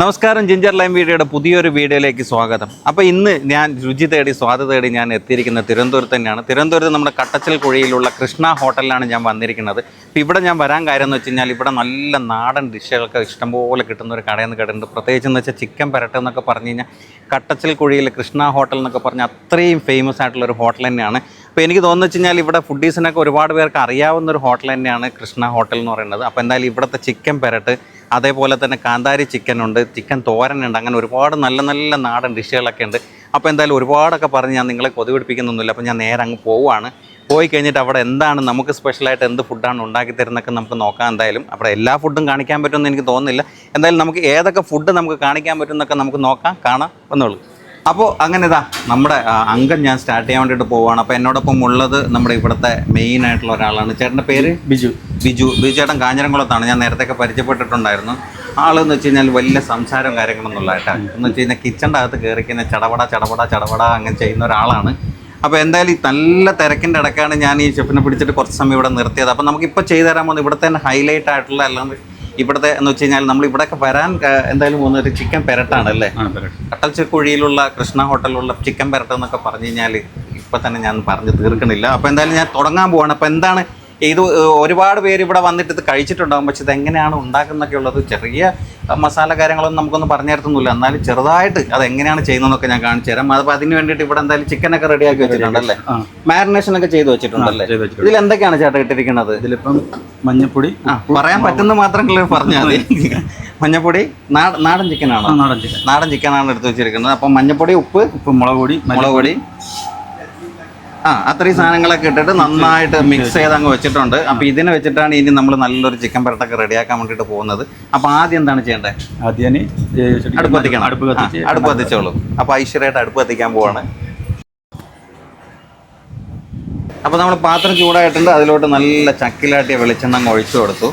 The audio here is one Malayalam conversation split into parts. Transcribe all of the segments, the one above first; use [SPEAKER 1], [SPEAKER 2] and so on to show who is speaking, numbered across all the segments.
[SPEAKER 1] നമസ്കാരം ജിഞ്ചർ ലൈം വീഡിയോയുടെ പുതിയൊരു വീഡിയോയിലേക്ക് സ്വാഗതം. അപ്പോൾ ഇന്ന് ഞാൻ രുചി തേടി സ്വാദ തേടി ഞാൻ എത്തിയിരിക്കുന്ന തിരുവനന്തപുരത്ത് തന്നെയാണ് തിരുവനന്തപുരത്ത് നമ്മുടെ കട്ടച്ചൽ കുഴിയിലുള്ള കൃഷ്ണ ഹോട്ടലിലാണ് ഞാൻ വന്നിരിക്കുന്നത്. അപ്പോൾ ഇവിടെ ഞാൻ വരാൻ കാര്യം എന്ന് വെച്ച് കഴിഞ്ഞാൽ ഇവിടെ നല്ല നാടൻ ഡിഷുകളൊക്കെ ഇഷ്ടംപോലെ കിട്ടുന്ന ഒരു കടയെന്ന് കേട്ടിട്ടുണ്ട്. പ്രത്യേകിച്ച് എന്ന് വെച്ചാൽ ചിക്കൻ പെരട്ട എന്നൊക്കെ പറഞ്ഞു കഴിഞ്ഞാൽ കട്ടച്ചൽ കുഴിയിലെ കൃഷ്ണ ഹോട്ടൽ എന്നൊക്കെ പറഞ്ഞാൽ അത്രയും ഫേമസ് ആയിട്ടുള്ള ഒരു ഹോട്ടൽ തന്നെയാണ്. അപ്പോൾ എനിക്ക് തോന്നുന്നു വെച്ച് കഴിഞ്ഞാൽ ഇവിടെ ഫുഡീസിനൊക്കെ ഒരുപാട് പേർക്ക് അറിയാവുന്ന ഒരു ഹോട്ടൽ തന്നെയാണ് കൃഷ്ണ ഹോട്ടൽ എന്ന് പറയുന്നത്. അപ്പോൾ എന്തായാലും ഇവിടുത്തെ ചിക്കൻ പെരട്ട് അതേപോലെ തന്നെ കാന്താരി ചിക്കൻ ഉണ്ട് ചിക്കൻ തോരനുണ്ട് അങ്ങനെ ഒരുപാട് നല്ല നല്ല നാടൻ ഡിഷുകളൊക്കെ ഉണ്ട്. അപ്പോൾ എന്തായാലും ഒരുപാടൊക്കെ പറഞ്ഞ് ഞാൻ നിങ്ങളെ കൊതിപിടിപ്പിക്കുന്നൊന്നുമില്ല അപ്പോൾ ഞാൻ നേരെ അങ്ങ് പോവുകയാണ്. പോയി കഴിഞ്ഞിട്ട് അവിടെ എന്താണ് നമുക്ക് സ്പെഷ്യലായിട്ട് എന്ത് ഫുഡാണ് ഉണ്ടാക്കി തരുന്നതൊക്കെ നമുക്ക് നോക്കാം എന്തായാലും. അവിടെ എല്ലാ ഫുഡും കാണിക്കാൻ പറ്റുമെന്ന് എനിക്ക് തോന്നുന്നില്ല. എന്തായാലും നമുക്ക് ഏതൊക്കെ ഫുഡ് നമുക്ക് കാണിക്കാൻ പറ്റുമെന്നൊക്കെ നമുക്ക് നോക്കാം കാണാം വന്നോളൂ. അപ്പോൾ അങ്ങനെ ഇതാ നമ്മുടെ അംഗം ഞാൻ സ്റ്റാർട്ട് ചെയ്യാൻ വേണ്ടിയിട്ട് പോവാണ്. അപ്പോൾ എന്നോടൊപ്പം ഉള്ളത് നമ്മുടെ ഇവിടുത്തെ മെയിൻ ആയിട്ടുള്ള ഒരാളാണ്. ചേട്ടന്റെ പേര്?
[SPEAKER 2] ബിജു.
[SPEAKER 1] ബിജു. ബിജു ചേട്ടൻ കാഞ്ഞിരംകുളത്താണ്. ഞാൻ നേരത്തെ പരിചയപ്പെട്ടിട്ടുണ്ടായിരുന്നു. ആളെന്ന് വെച്ച് കഴിഞ്ഞാൽ വലിയ സംസാരം കാര്യങ്ങളൊന്നും കേട്ടോ. എന്ന് വെച്ച് കഴിഞ്ഞാൽ കിച്ചന്റെ അകത്ത് കയറി കഴിഞ്ഞാൽ ചടപട ചടപട ചടപട അങ്ങനെ ചെയ്യുന്ന ഒരാളാണ്. അപ്പോൾ എന്തായാലും ഈ നല്ല തിരക്കിന്റെ ഇടയ്ക്കാണ് ഞാൻ ഈ ഷെഫിനെ പിടിച്ചിട്ട് കുറച്ച് സമയം ഇവിടെ നിർത്തിയത്. അപ്പോൾ നമുക്കിപ്പോൾ ചെയ്തു തരാൻ പോകുന്നത് ഇവിടുത്തെ തന്നെ ഹൈലൈറ്റ് ആയിട്ടുള്ള അല്ലാണ്ട് ഇവിടുത്തെ എന്ന് വെച്ച് കഴിഞ്ഞാൽ നമ്മൾ ഇവിടെയൊക്കെ വരാൻ എന്തായാലും പോകുന്ന ഒരു ചിക്കൻ പെരട്ടാണ് അല്ലേ? കട്ടൽച്ചിക്കുഴിയിലുള്ള കൃഷ്ണ ഹോട്ടലിലുള്ള ചിക്കൻ പെരട്ട എന്നൊക്കെ പറഞ്ഞു കഴിഞ്ഞാൽ ഇപ്പം തന്നെ ഞാൻ പറഞ്ഞ് തീർക്കണില്ല. അപ്പോൾ എന്തായാലും ഞാൻ തുടങ്ങാൻ പോവാണ്. അപ്പോൾ എന്താണ് ഇത് ഒരുപാട് പേര് ഇവിടെ വന്നിട്ട് ഇത് കഴിച്ചിട്ടുണ്ടാകും പക്ഷെ ഇത് എങ്ങനെയാണ് ഉണ്ടാക്കുന്നൊക്കെ ഉള്ളത്? ചെറിയ മസാല കാര്യങ്ങളൊന്നും നമുക്കൊന്നും പറഞ്ഞു തരത്തൊന്നുമില്ല. എന്നാലും ചെറുതായിട്ട് അത് എങ്ങനെയാണ് ചെയ്യുന്നതെന്നൊക്കെ ഞാൻ കാണിച്ചു തരാം. അപ്പോൾ അതിന് വേണ്ടിയിട്ട് ഇവിടെ എന്തായാലും ചിക്കനൊക്കെ റെഡിയാക്കി വെച്ചിട്ടുണ്ടല്ലേ? മാരിനേഷൻ ഒക്കെ ചെയ്തു വെച്ചിട്ടുണ്ടല്ലേ ഇതിൽ എന്തൊക്കെയാണ് ചേട്ടാ ഇട്ടിരിക്കുന്നത്?
[SPEAKER 2] ഇതിലിപ്പം മഞ്ഞപ്പൊടി
[SPEAKER 1] പറയാൻ പറ്റുന്ന മാത്രം പറഞ്ഞാൽ മതി. മഞ്ഞപ്പൊടി നാടൻ നാടൻ ചിക്കനാണോ?
[SPEAKER 2] നാടൻ ചിക്കൻ.
[SPEAKER 1] നാടൻ ചിക്കനാണ് എടുത്ത് വെച്ചിരിക്കുന്നത്. അപ്പം മഞ്ഞപ്പൊടി ഉപ്പ്
[SPEAKER 2] ഉപ്പ് മുളക് പൊടി
[SPEAKER 1] മുളക് പൊടി ആ അത്രയും സാധനങ്ങളൊക്കെ ഇട്ടിട്ട് നന്നായിട്ട് മിക്സ് ചെയ്ത് അങ്ങ് വെച്ചിട്ടുണ്ട്. അപ്പോൾ ഇതിനെ വെച്ചിട്ടാണ് ഇനി നമ്മൾ നല്ലൊരു ചിക്കൻ പെരട്ടൊക്കെ റെഡിയാക്കാൻ വേണ്ടിയിട്ട് പോകുന്നത്. അപ്പോൾ ആദ്യം എന്താണ് ചെയ്യേണ്ടത്
[SPEAKER 2] ആദ്യം
[SPEAKER 1] അടുപ്പ് കത്തിക്കണം.
[SPEAKER 2] അടുപ്പ്
[SPEAKER 1] അടുപ്പ് കത്തിച്ചോളൂ. അപ്പോൾ ഐശ്വര്യമായിട്ട് അടുപ്പ് കത്തിക്കാൻ പോവാണ്. അപ്പോൾ നമ്മൾ പാത്രം ചൂടായിട്ടുണ്ട്. അതിലോട്ട് നല്ല ചക്കിലാട്ടിയ വെളിച്ചെണ്ണ അങ്ങ് ഒഴിച്ചു കൊടുത്തു.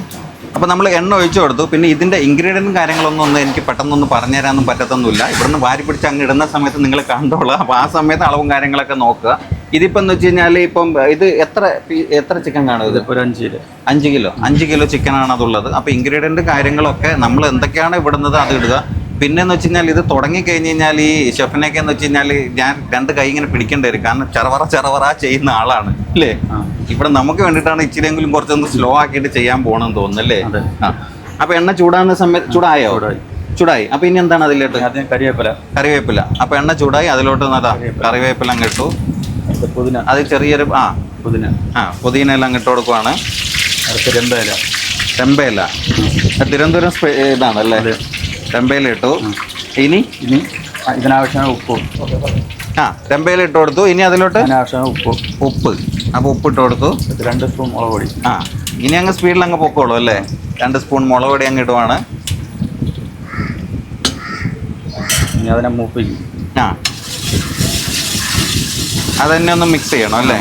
[SPEAKER 1] അപ്പോൾ നമ്മൾ എണ്ണ ഒഴിച്ചു കൊടുത്തു. പിന്നെ ഇതിന്റെ ഇൻഗ്രീഡിയന്റും കാര്യങ്ങളൊന്നും ഒന്നും എനിക്ക് പെട്ടെന്നൊന്നും പറഞ്ഞു തരാനൊന്നും പറ്റത്തൊന്നുമില്ല. ഇവിടുന്ന് വാരി പിടിച്ച് അങ്ങ് ഇടുന്ന സമയത്ത് നിങ്ങൾ കണ്ടോളൂ. അപ്പോൾ ആ സമയത്ത് അളവും കാര്യങ്ങളൊക്കെ നോക്കുക. ഇതിപ്പോൾ എന്ന് വെച്ച് കഴിഞ്ഞാൽ ഇപ്പം ഇത് എത്ര എത്ര ചിക്കൻ കാണും ഇത്?
[SPEAKER 2] ഇതിപ്പോൾ ഒരു അഞ്ച് കിലോ.
[SPEAKER 1] അഞ്ച് കിലോ. അഞ്ച് കിലോ ചിക്കൻ ആണ് അതുള്ളത്. അപ്പൊ ഇൻഗ്രീഡിയന്റ് കാര്യങ്ങളൊക്കെ നമ്മൾ എന്തൊക്കെയാണ് ഇവിടുന്നത് അത് ഇടുക. പിന്നെ എന്ന് വെച്ച് കഴിഞ്ഞാൽ ഇത് തുടങ്ങി കഴിഞ്ഞ് കഴിഞ്ഞാൽ ഈ ഷെഫിനൊക്കെ എന്ന് വെച്ച് കഴിഞ്ഞാൽ ഞാൻ രണ്ട് കൈ ഇങ്ങനെ പിടിക്കേണ്ടി വരും. കാരണം ചെറവറ ചെറവറ ചെയ്യുന്ന ആളാണ്. അല്ലേ? ഇവിടെ നമുക്ക് വേണ്ടിയിട്ടാണ് ഇച്ചിരിയെങ്കിലും കുറച്ചൊന്ന് സ്ലോ ആക്കിയിട്ട് ചെയ്യാൻ പോകണമെന്ന് തോന്നുന്നു അല്ലേ. ആ. എണ്ണ ചൂടാകുന്ന സമയത്ത് ചൂടായോ?
[SPEAKER 2] ചൂടായി.
[SPEAKER 1] അപ്പൊ ഇനി എന്താണ് അതിലോട്ട്?
[SPEAKER 2] കറിവേപ്പില.
[SPEAKER 1] കറിവേപ്പില. അപ്പൊ എണ്ണ ചൂടായി. അതിലോട്ട് നതാ കറിവേപ്പില.
[SPEAKER 2] അടുത്ത പുതിന.
[SPEAKER 1] അത് ചെറിയൊരു ആ
[SPEAKER 2] പുതിന.
[SPEAKER 1] ആ പുതിന എല്ലാം അങ്ങോട്ട് കൊടുക്കുവാണ്.
[SPEAKER 2] അടുത്ത രണ്ടയില
[SPEAKER 1] ചെമ്പയില തിരുവനന്തപുരം ഇതാണല്ലേ? ഇതാണ് അല്ലേ ഇട്ടു. ഇനി?
[SPEAKER 2] ഇനി ഇതിനാവശ്യമായ ഉപ്പ്.
[SPEAKER 1] ആ ചെമ്പയില ഇട്ട് കൊടുത്തു. ഇനി അതിലോട്ട്?
[SPEAKER 2] അതിനാവശ്യമായ ഉപ്പ്.
[SPEAKER 1] ഉപ്പ്. അപ്പോൾ ഉപ്പ് ഇട്ട് കൊടുത്തു.
[SPEAKER 2] രണ്ട് സ്പൂൺ മുളക് പൊടി.
[SPEAKER 1] ആ ഇനി അങ്ങ് സ്പീഡിൽ അങ്ങ് പൊക്കോളൂ അല്ലേ? രണ്ട് സ്പൂൺ മുളക് പൊടി അങ്ങ് ഇടുവാണ്.
[SPEAKER 2] ഇനി അതിനെ മൂപ്പിക്കും.
[SPEAKER 1] ആ. അതന്നെ ഒന്ന് മിക്സ് ചെയ്യണം അല്ലേ?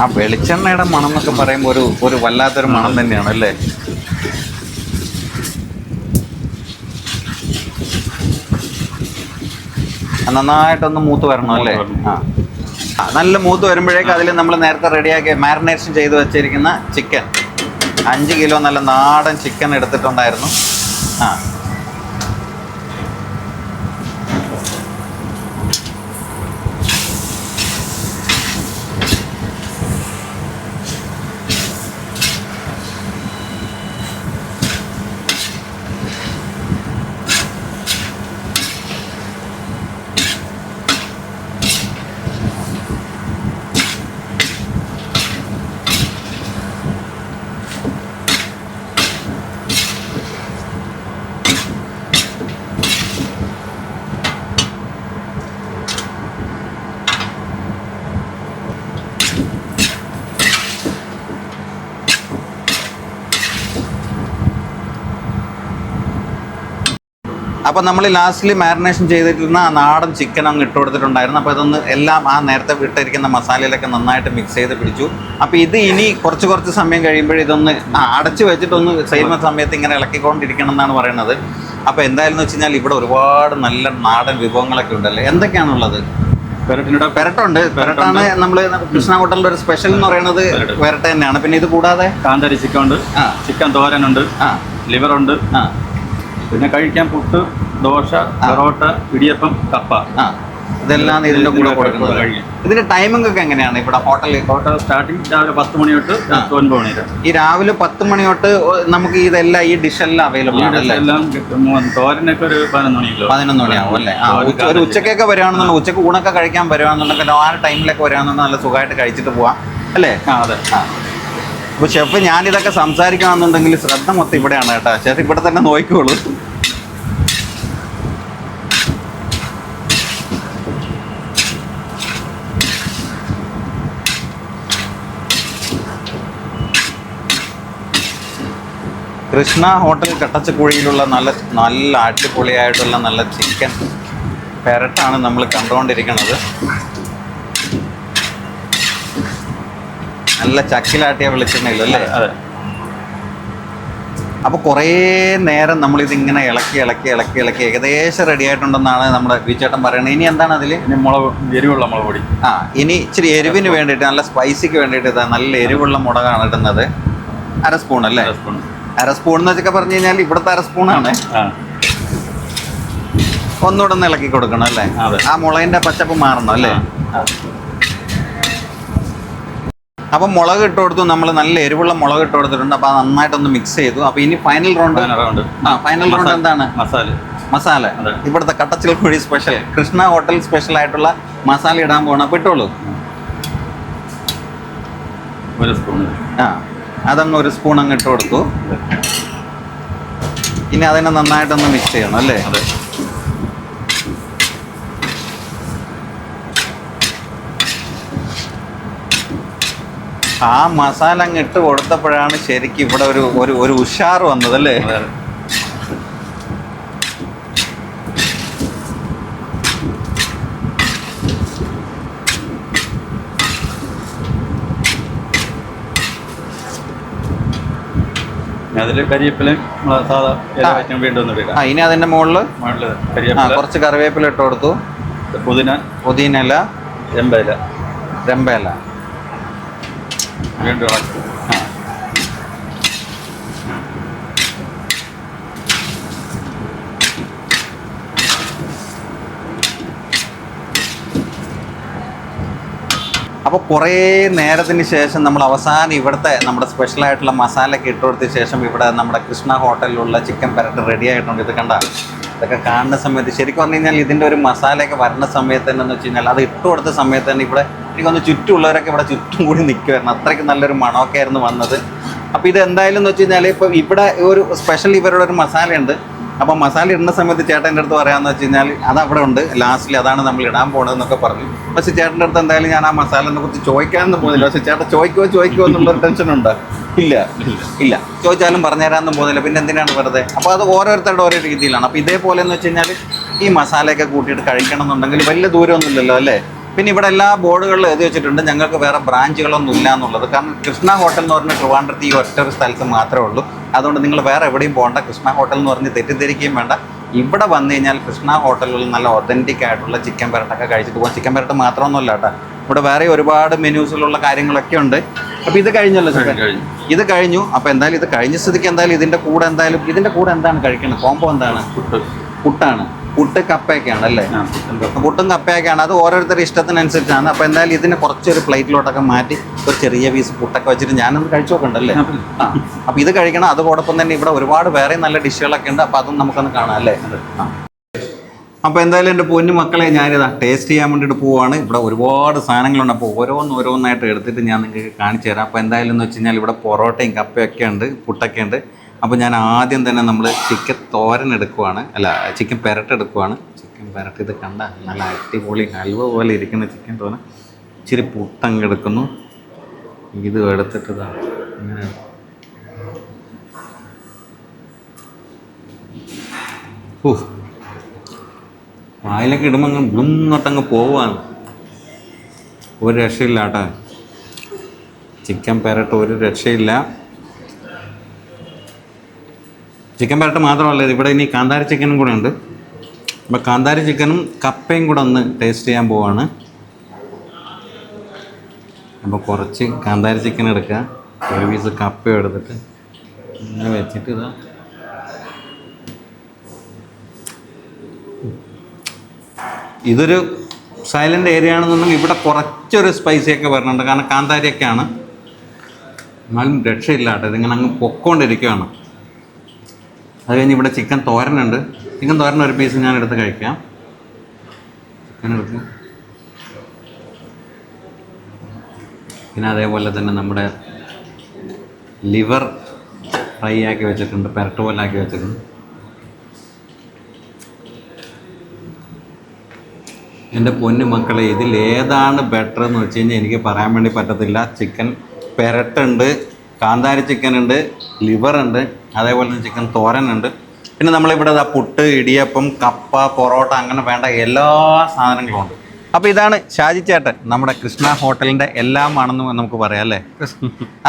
[SPEAKER 1] ആ വെളിച്ചെണ്ണയുടെ മണം എന്നൊക്കെ പറയുമ്പോൾ ഒരു ഒരു വല്ലാത്തൊരു മണം തന്നെയാണ് അല്ലേ? നന്നായിട്ടൊന്ന് മൂത്ത് വരണം അല്ലേ? ആ, നല്ല മൂത്ത് വരുമ്പോഴേക്ക് അതിൽ നമ്മൾ നേരത്തെ റെഡിയാക്കി മാരിനേഷൻ ചെയ്ത് വെച്ചിരിക്കുന്ന ചിക്കൻ. അഞ്ച് കിലോ നല്ല നാടൻ ചിക്കൻ എടുത്തിട്ടുണ്ടായിരുന്നു. ആ. അപ്പോൾ നമ്മൾ ലാസ്റ്റിൽ മാരിനേഷൻ ചെയ്തിരുന്ന ആ നാടൻ ചിക്കൻ അങ്ങ് ഇട്ട് കൊടുത്തിട്ടുണ്ടായിരുന്നു. അപ്പോൾ ഇതൊന്ന് എല്ലാം ആ നേരത്തെ വിട്ടിരിക്കുന്ന മസാലയിലൊക്കെ നന്നായിട്ട് മിക്സ് ചെയ്ത് പിടിച്ചു. അപ്പോൾ ഇത് ഇനി കുറച്ച് കുറച്ച് സമയം കഴിയുമ്പോൾ ഇതൊന്ന് അടച്ചു വെച്ചിട്ടൊന്ന് ചെയ്യുന്ന സമയത്ത് ഇങ്ങനെ ഇളക്കിക്കൊണ്ടിരിക്കണം എന്നാണ് പറയുന്നത്. അപ്പോൾ എന്തായാലും എന്ന് വെച്ച് കഴിഞ്ഞാൽ ഇവിടെ ഒരുപാട് നല്ല നാടൻ വിഭവങ്ങളൊക്കെ ഉണ്ടല്ലേ? എന്തൊക്കെയാണുള്ളത്? പെരട്ടുണ്ട്. പെരട്ടാണ് നമ്മൾ കൃഷ്ണ ഹോട്ടലിന്റെ ഒരു സ്പെഷ്യൽ എന്ന് പറയുന്നത് പെരട്ട. തന്നെയാണ്. പിന്നെ ഇത് കൂടാതെ?
[SPEAKER 2] കാന്താരി ചിക്കൻ ഉണ്ട്. ചിക്കൻ തോരനുണ്ട്.
[SPEAKER 1] ആ.
[SPEAKER 2] ലിവറുണ്ട്
[SPEAKER 1] ആ.
[SPEAKER 2] പിന്നെ കഴിക്കാൻ പുട്ട് ദോശ പൊറോട്ട ഇടിയപ്പം കപ്പ.
[SPEAKER 1] ഇതെല്ലാം ഇതിന്റെ കൂടെ കൊടുക്കുന്നത്. ഇതിന്റെ ടൈമിംഗ് ഒക്കെ എങ്ങനെയാണ് ഇവിടെ ഹോട്ടലിൽ
[SPEAKER 2] ഹോട്ടൽ സ്റ്റാർട്ടിങ് രാവിലെ പത്ത് മണി തൊട്ട് ഒൻപത് മണി വരെ.
[SPEAKER 1] ഈ രാവിലെ പത്ത് മണി തൊട്ട് നമുക്ക് ഇതെല്ലാം ഈ ഡിഷ് എല്ലാം അവൈലബിൾ ആണ്
[SPEAKER 2] എല്ലാം. തോരനൊക്കെ ഒരു പതിനൊന്ന് മണി
[SPEAKER 1] പതിനൊന്ന് മണിയാവും അല്ലേ? ഒരു ഉച്ചക്കൊക്കെ വരുവാണെന്നുണ്ടെങ്കിൽ ഉച്ചയ്ക്ക് ഊണൊക്കെ കഴിക്കാൻ വരുവാണെന്നുണ്ടെങ്കിൽ ആ ടൈമിലൊക്കെ വരുവാണെന്നുണ്ടെങ്കിൽ നല്ല സുഖമായിട്ട് കഴിച്ചിട്ട് പോവാം. അല്ലേ?
[SPEAKER 2] ആ അതെ.
[SPEAKER 1] ആ. അപ്പോൾ ഷെഫ് ഞാനിതൊക്കെ സംസാരിക്കണമെന്നുണ്ടെങ്കിൽ ശ്രദ്ധ മൊത്തം ഇവിടെയാണ് കേട്ടോ. ഷെഫ് ഇവിടെ തന്നെ നോക്കിക്കോളൂ. കൃഷ്ണ ഹോട്ടൽ കട്ടച്ചക്കുഴിയിലുള്ള നല്ല നല്ല അടിപൊളിയായിട്ടുള്ള നല്ല ചിക്കൻ പെരട്ടാണ് നമ്മൾ കണ്ടുകൊണ്ടിരിക്കുന്നത്. നല്ല ചക്കിലാട്ടിയ വെളിച്ചെണ്ണയില്ല അല്ലേ? അപ്പൊ കുറേ നേരം നമ്മൾ ഇതിങ്ങനെ ഇളക്കി ഇളക്കി ഇളക്കി ഇളക്കി ഏകദേശം റെഡി ആയിട്ടുണ്ടെന്നാണ് നമ്മുടെ വിചേട്ടൻ പറയുന്നത്. ഇനി എന്താണ് അതിൽ
[SPEAKER 2] ഇനി മുളക് എരിവുള്ള മുളക് പൊടി.
[SPEAKER 1] ആ ഇനി ഇച്ചിരി എരിവിന് വേണ്ടിയിട്ട് നല്ല സ്പൈസിക്ക് വേണ്ടിയിട്ട് ഇതാ നല്ല എരിവുള്ള മുളകാണ് ഇടുന്നത്. അര സ്പൂൺ അല്ലേ?
[SPEAKER 2] അര സ്പൂൺ
[SPEAKER 1] എന്ന് വെച്ചൊക്കെ പറഞ്ഞു കഴിഞ്ഞാൽ ഇവിടുത്തെ അര സ്പൂണാണ് ഒന്നുകൂടെ ഒന്ന് ഇളക്കി കൊടുക്കണം അല്ലേ. ആ മുളകിന്റെ പച്ചപ്പ് മാറണം അല്ലേ?
[SPEAKER 2] ആ.
[SPEAKER 1] അപ്പം മുളക് ഇട്ട് കൊടുത്തു. നമ്മൾ നല്ല എരിവുള്ള മുളക് ഇട്ട് കൊടുത്തിട്ടുണ്ട്. അപ്പോൾ അത് നന്നായിട്ടൊന്ന് മിക്സ് ചെയ്തു. അപ്പോൾ ഇനി ഫൈനൽ റൗണ്ട്
[SPEAKER 2] റൗണ്ട്
[SPEAKER 1] ആ ഫൈനൽ റൗണ്ട് എന്താണ്?
[SPEAKER 2] മസാല.
[SPEAKER 1] മസാല. ഇവിടുത്തെ കട്ടച്ചിൽ കുഴി സ്പെഷ്യൽ കൃഷ്ണ ഹോട്ടൽ സ്പെഷ്യൽ ആയിട്ടുള്ള മസാല ഇടാൻ പോകണം അപ്പോൾ ഇട്ടോളൂ.
[SPEAKER 2] ഒരു സ്പൂൺ
[SPEAKER 1] ആ അതങ്ങ് ഒരു സ്പൂൺ അങ്ങ് ഇട്ട് കൊടുത്തു. ഇനി അതിനെ നന്നായിട്ടൊന്ന് മിക്സ് ചെയ്യണം അല്ലേ?
[SPEAKER 2] അതെ.
[SPEAKER 1] ആ മസാല അങ്ങ് ഇട്ട് കൊടുത്തപ്പോഴാണ് ശരിക്കും ഇവിടെ ഒരു ഒരു ഒരു ഉഷാർ വന്നത് അല്ലേ.
[SPEAKER 2] അതിൽ കരിവേപ്പിലയും സാധാ
[SPEAKER 1] ആ.
[SPEAKER 2] വീണ്ടും ഒന്ന്
[SPEAKER 1] ആ ഇനി അതിന്റെ മുകളിൽ ആ കുറച്ച് കറിവേപ്പില ഇട്ട് കൊടുത്തു.
[SPEAKER 2] പുതിന.
[SPEAKER 1] പുതിനല
[SPEAKER 2] രമ്പല
[SPEAKER 1] രമ്പയില.
[SPEAKER 2] വീണ്ടും ഇളക്കും
[SPEAKER 1] അപ്പോൾ കുറേ നേരത്തിന് ശേഷം നമ്മൾ അവസാനം ഇവിടുത്തെ നമ്മുടെ സ്പെഷ്യലായിട്ടുള്ള മസാലയൊക്കെ ഇട്ടുകൊടുത്ത ശേഷം ഇവിടെ നമ്മുടെ കൃഷ്ണ ഹോട്ടലിലുള്ള ചിക്കൻ പരട്ട് റെഡി ആയിട്ടുണ്ട്. ഇത് കണ്ട? ഇതൊക്കെ കാണുന്ന സമയത്ത് ശരിക്കും പറഞ്ഞു കഴിഞ്ഞാൽ ഇതിന്റെ ഒരു മസാലയൊക്കെ വരുന്ന സമയത്ത് തന്നെ എന്ന് വെച്ച് കഴിഞ്ഞാൽ അത് ഇട്ട് കൊടുത്ത സമയത്ത് തന്നെ ഇവിടെ എനിക്കൊന്ന് ചുറ്റുമുള്ളവരൊക്കെ ഇവിടെ ചുറ്റും കൂടി നിൽക്കുമായിരുന്നു അത്രയ്ക്ക് നല്ലൊരു മണമൊക്കെ ആയിരുന്നു വന്നത്. അപ്പോൾ ഇത് എന്തായാലും എന്ന് വെച്ച് കഴിഞ്ഞാൽ ഇപ്പോൾ ഇവിടെ ഒരു സ്പെഷ്യൽ ഇവരുടെ ഒരു മസാലയുണ്ട്. അപ്പോൾ മസാല ഇടുന്ന സമയത്ത് ചേട്ടന്റെ അടുത്ത് പറയാമെന്ന് വെച്ച് കഴിഞ്ഞാൽ അത് അവിടെ ഉണ്ട്. ലാസ്റ്റിൽ അതാണ് നമ്മൾ ഇടാൻ പോണതെന്നൊക്കെ പറഞ്ഞു. പക്ഷേ ചേട്ടന്റെ അടുത്ത് എന്തായാലും ഞാൻ ആ മസാലനെ കുറിച്ച് ചോദിക്കാനൊന്നും പോകുന്നില്ല. പക്ഷേ ചേട്ടൻ ചോദിക്കുമോ ചോദിക്കുമോ എന്നുള്ളൊരു ടെൻഷൻ ഉണ്ട്. ഇല്ല. ഇല്ല. ചോദിച്ചാലും പറഞ്ഞുതരാമെന്നും പോകുന്നില്ല പിന്നെ എന്തിനാണ് വെറുതെ? അപ്പോൾ അത് ഓരോരുത്തരുടെ ഓരോ രീതിയിലാണ്. അപ്പോൾ ഇതേപോലെ എന്ന് വെച്ച് കഴിഞ്ഞാൽ ഈ മസാലയൊക്കെ കൂട്ടിയിട്ട് കഴിക്കണം എന്നുണ്ടെങ്കിൽ വലിയ ദൂരമൊന്നുമില്ലല്ലോ അല്ലേ? പിന്നെ ഇവിടെ എല്ലാ ബോർഡുകളിലും എഴുതി വെച്ചിട്ടുണ്ട് ഞങ്ങൾക്ക് വേറെ ബ്രാഞ്ചുകളൊന്നും ഇല്ല എന്നുള്ളത്. കാരണം കൃഷ്ണ ഹോട്ടൽ എന്ന് പറഞ്ഞ ട്രിവാൻഡ്രത്ത് ഈ ഒറ്റ ഒരു സ്ഥലത്ത് മാത്രമേ ഉള്ളൂ. അതുകൊണ്ട് നിങ്ങൾ വേറെ എവിടെയും പോകണ്ട. കൃഷ്ണ ഹോട്ടൽ എന്ന് പറഞ്ഞ് തെറ്റിദ്ധരിക്കുകയും വേണ്ട. ഇവിടെ വന്നു കഴിഞ്ഞാൽ കൃഷ്ണ ഹോട്ടലിൽ നല്ല ഒതന്റിക് ആയിട്ടുള്ള ചിക്കൻ പെരട്ടൊക്കെ കഴിച്ചിട്ട് പോകാം ചിക്കൻ പെരട്ട് മാത്രമൊന്നുമല്ല കേട്ടോ. ഇവിടെ വേറെ ഒരുപാട് മെനൂസിലുള്ള കാര്യങ്ങളൊക്കെ ഉണ്ട്. അപ്പോൾ ഇത് കഴിഞ്ഞല്ലോ ഇത് കഴിഞ്ഞു. അപ്പോൾ എന്തായാലും ഇത് കഴിഞ്ഞ സ്ഥിതിക്ക് എന്തായാലും ഇതിന്റെ കൂടെ എന്തായാലും ഇതിന്റെ കൂടെ എന്താണ് കഴിക്കുന്നത് കോംബോ എന്താണ്?
[SPEAKER 2] പുട്ട്.
[SPEAKER 1] പുട്ടാണ്. പുട്ട് കപ്പയൊക്കെയാണ് അല്ലേ? പുട്ടും കപ്പയൊക്കെയാണ്. അത് ഓരോരുത്തരുടെ ഇഷ്ടത്തിനനുസരിച്ചാണ്. അപ്പോൾ എന്തായാലും ഇതിനെ കുറച്ചൊരു പ്ലേറ്റിലോട്ടൊക്കെ മാറ്റി ഒരു ചെറിയ പീസ് പുട്ടൊക്കെ വെച്ചിട്ട് ഞാനൊന്ന് കഴിച്ചു നോക്കണ്ടല്ലേ? ആ അപ്പോൾ ഇത് കഴിക്കണം. അതോടൊപ്പം തന്നെ ഇവിടെ ഒരുപാട് വേറെ നല്ല ഡിഷുകളൊക്കെ ഉണ്ട്. അപ്പോൾ അതും നമുക്കൊന്ന് കാണാം അല്ലേ? അപ്പോൾ എന്തായാലും എന്റെ പൊന്നു മക്കളെ ഞാനിതാ ടേസ്റ്റ് ചെയ്യാൻ വേണ്ടിയിട്ട് പോവാണ്. ഇവിടെ ഒരുപാട് സാധനങ്ങളുണ്ട്. അപ്പോൾ ഓരോന്ന് ഓരോന്നായിട്ട് എടുത്തിട്ട് ഞാൻ നിങ്ങൾക്ക് കാണിച്ചു തരാം. അപ്പോൾ എന്തായാലും എന്ന് വെച്ച് കഴിഞ്ഞാൽ ഇവിടെ പൊറോട്ടയും കപ്പയൊക്കെ ഉണ്ട് പുട്ടൊക്കെ ഉണ്ട്. അപ്പോൾ ഞാൻ ആദ്യം തന്നെ നമ്മൾ ചിക്കൻ തോരൻ എടുക്കുവാണ്. അല്ല ചിക്കൻ പെരട്ട് എടുക്കുവാണ്. ചിക്കൻ പെരട്ട് ഇത് കണ്ട നല്ല അടിപൊളി ഹൽവ പോലെ ഇരിക്കുന്ന ചിക്കൻ തോരൻ. ഇച്ചിരി പുട്ടങ്ങ് എടുക്കുന്നു. ഇത് എടുത്തിട്ട് ഇതാ ഇങ്ങനെ ഓ വായിലൊക്കെ ഇടുമ്പോൾ അങ്ങ് ബ്ലുന്നൊട്ടങ്ങ് പോവാണ്. ഒരു രക്ഷയില്ല കേട്ടോ ചിക്കൻ പെരട്ട് ഒരു രക്ഷയില്ല. ചിക്കൻ പെരട്ട് മാത്രമല്ല ഇവിടെ ഇനി കാന്താരി ചിക്കനും കൂടെ ഉണ്ട്. അപ്പോൾ കാന്താരി ചിക്കനും കപ്പയും കൂടെ ഒന്ന് ടേസ്റ്റ് ചെയ്യാൻ പോവാണ്. അപ്പോൾ കുറച്ച് കാന്താരി ചിക്കൻ എടുക്കുക ഒരു പീസ് കപ്പയും എടുത്തിട്ട് ഇങ്ങനെ വെച്ചിട്ട് ഇതാ. ഇതൊരു സൈലന്റ് ഏരിയ ആണെന്നുണ്ടെങ്കിൽ ഇവിടെ കുറച്ചൊരു സ്പൈസിയൊക്കെ വരുന്നുണ്ട് കാരണം കാന്താരിയൊക്കെയാണ്. എന്നാലും രക്ഷയില്ല കേട്ടോ. ഇതിങ്ങനെ അങ്ങ് പൊക്കോണ്ടിരിക്കുകയാണ് അത് കഴിഞ്ഞ് ഇവിടെ ചിക്കൻ തോരനുണ്ട്. ചിക്കൻ തോരൻ ഒരു പീസ് ഞാൻ എടുത്ത് കഴിക്കാം. ചിക്കൻ എടുത്ത്. പിന്നെ അതേപോലെ തന്നെ നമ്മുടെ ലിവർ ഫ്രൈ ആക്കി വെച്ചിട്ടുണ്ട്. പെരട്ട് പോലെ ആക്കി വെച്ചിട്ടുണ്ട്. എന്റെ പൊന്നു മക്കളെ ഇതിൽ ഏതാണ് ബെറ്റർ എന്ന് വെച്ച് കഴിഞ്ഞാൽ എനിക്ക് പറയാൻ വേണ്ടി പറ്റത്തില്ല. ചിക്കൻ പെരട്ടുണ്ട് കാന്താരി ചിക്കൻ ഉണ്ട് ലിവർ ഉണ്ട് അതേപോലെ തന്നെ ചിക്കൻ ഉണ്ട്. പിന്നെ നമ്മളിവിടെ പുട്ട് ഇടിയപ്പം കപ്പ പൊറോട്ട അങ്ങനെ വേണ്ട എല്ലാ സാധനങ്ങളും ഉണ്ട്. അപ്പോൾ ഇതാണ് ഷാജി ചേട്ടൻ നമ്മുടെ കൃഷ്ണ ഹോട്ടലിന്റെ എല്ലാമാണെന്ന് നമുക്ക് പറയാം അല്ലേ?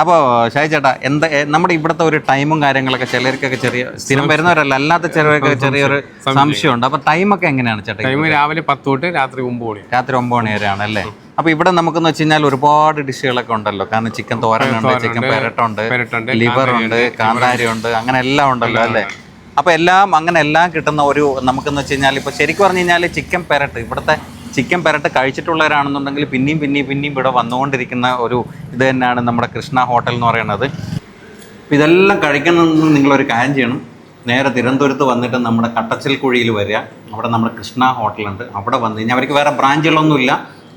[SPEAKER 1] അപ്പോൾ ഷാജി ചേട്ടാ എന്താ നമ്മുടെ ഇവിടുത്തെ ഒരു ടൈമും കാര്യങ്ങളൊക്കെ ചിലർക്കൊക്കെ ചെറിയ സ്ഥിരം വരുന്നവരല്ല അല്ലാത്ത ചിലർക്കൊക്കെ ചെറിയൊരു സംശയമുണ്ട്. അപ്പോൾ ടൈമൊക്കെ എങ്ങനെയാണ് ചേട്ടാ
[SPEAKER 3] ടൈം രാവിലെ പത്ത് തൊട്ട് രാത്രി ഒമ്പത് മണി.
[SPEAKER 1] രാത്രി ഒമ്പത് മണി വരെയാണ് അല്ലേ? അപ്പോൾ ഇവിടെ നമുക്കെന്ന് വെച്ച് കഴിഞ്ഞാൽ ഒരുപാട് ഡിഷുകളൊക്കെ ഉണ്ടല്ലോ. കാരണം ചിക്കൻ തോരനുണ്ട് ചിക്കൻ പെരട്ടുണ്ട്
[SPEAKER 3] ലിവറുണ്ട്
[SPEAKER 1] ലിവർ ഉണ്ട് കാന്താരി ഉണ്ട് അങ്ങനെ എല്ലാം ഉണ്ടല്ലോ അല്ലേ? അപ്പോൾ എല്ലാം അങ്ങനെ എല്ലാം കിട്ടുന്ന ഒരു നമുക്കെന്ന് വെച്ച് കഴിഞ്ഞാൽ ഇപ്പൊ ശരിക്കും പറഞ്ഞു കഴിഞ്ഞാൽ ചിക്കൻ പെരട്ട് ഇവിടുത്തെ ചിക്കൻ പെരട്ട് കഴിച്ചിട്ടുള്ളവരാണെന്നുണ്ടെങ്കിൽ പിന്നെയും പിന്നെയും പിന്നെയും ഇവിടെ വന്നുകൊണ്ടിരിക്കുന്ന ഒരു ഇത് തന്നെയാണ് നമ്മുടെ കൃഷ്ണ ഹോട്ടൽ എന്ന് പറയുന്നത്. അപ്പോൾ ഇതെല്ലാം കഴിക്കണമെന്ന് നിങ്ങളൊരു കാര്യം ചെയ്യണം. നേരെ തിരുവനന്തപുരത്ത് വന്നിട്ട് നമ്മുടെ കട്ടച്ചൽ കുഴിയിൽ വരിക. അവിടെ നമ്മുടെ കൃഷ്ണ ഹോട്ടലുണ്ട് അവിടെ വന്നു കഴിഞ്ഞാൽ അവർക്ക് വേറെ ബ്രാഞ്ചുകളൊന്നുമില്ല.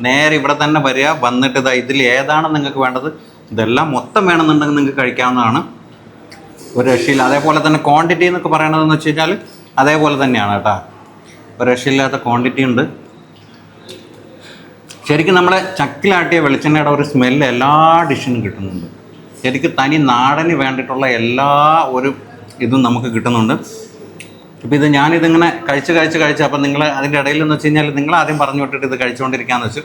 [SPEAKER 1] നേരെ ഇവിടെ തന്നെ വരിക. വന്നിട്ട് ഇതാ ഇതിൽ ഏതാണ് നിങ്ങൾക്ക് വേണ്ടത്? ഇതെല്ലാം മൊത്തം വേണമെന്നുണ്ടെങ്കിൽ നിങ്ങൾക്ക് കഴിക്കാവുന്നതാണ്. ഒരു രക്ഷയില്ല. അതേപോലെ തന്നെ ക്വാണ്ടിറ്റി എന്നൊക്കെ പറയണതെന്ന് വെച്ച് കഴിഞ്ഞാൽ അതേപോലെ തന്നെയാണ് കേട്ടോ. ഒരു രക്ഷയില്ലാത്ത ക്വാണ്ടിറ്റി ഉണ്ട്. ശരിക്കും നമ്മളെ ചക്കിലാട്ടിയ വെളിച്ചെണ്ണയുടെ ഒരു സ്മെല്ല് എല്ലാ ഡിഷിനും കിട്ടുന്നുണ്ട്. ശരിക്കും തനി നാടന് വേണ്ടിയിട്ടുള്ള എല്ലാ ഒരു ഇതും നമുക്ക് കിട്ടുന്നുണ്ട്. ഇപ്പോൾ ഇത് ഞാനിതിങ്ങനെ കഴിച്ച് കഴിച്ച് കഴിച്ച് അപ്പോൾ നിങ്ങൾ അതിന്റെ ഇടയിൽ എന്ന് വെച്ച് കഴിഞ്ഞാൽ നിങ്ങൾ ആദ്യം പറഞ്ഞു വിട്ടിട്ട് ഇത് കഴിച്ചുകൊണ്ടിരിക്കാന്ന് വെച്ചു.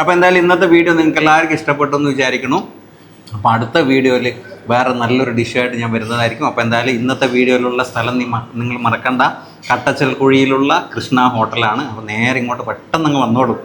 [SPEAKER 1] അപ്പോൾ എന്തായാലും ഇന്നത്തെ വീഡിയോ നിങ്ങൾക്ക് എല്ലാവർക്കും ഇഷ്ടപ്പെട്ടു എന്ന് വിചാരിക്കുന്നു. അപ്പോൾ അടുത്ത വീഡിയോയിൽ വേറെ നല്ലൊരു ഡിഷായിട്ട് ഞാൻ വരുന്നതായിരിക്കും. അപ്പോൾ എന്തായാലും ഇന്നത്തെ വീഡിയോയിലുള്ള സ്ഥലം നീ നിങ്ങൾ മറക്കണ്ട. കട്ടച്ചൽ കുഴിയിലുള്ള കൃഷ്ണ ഹോട്ടലാണ് അപ്പോൾ നേരെ ഇങ്ങോട്ട് പെട്ടെന്ന് അങ്ങ് വന്നോളൂ.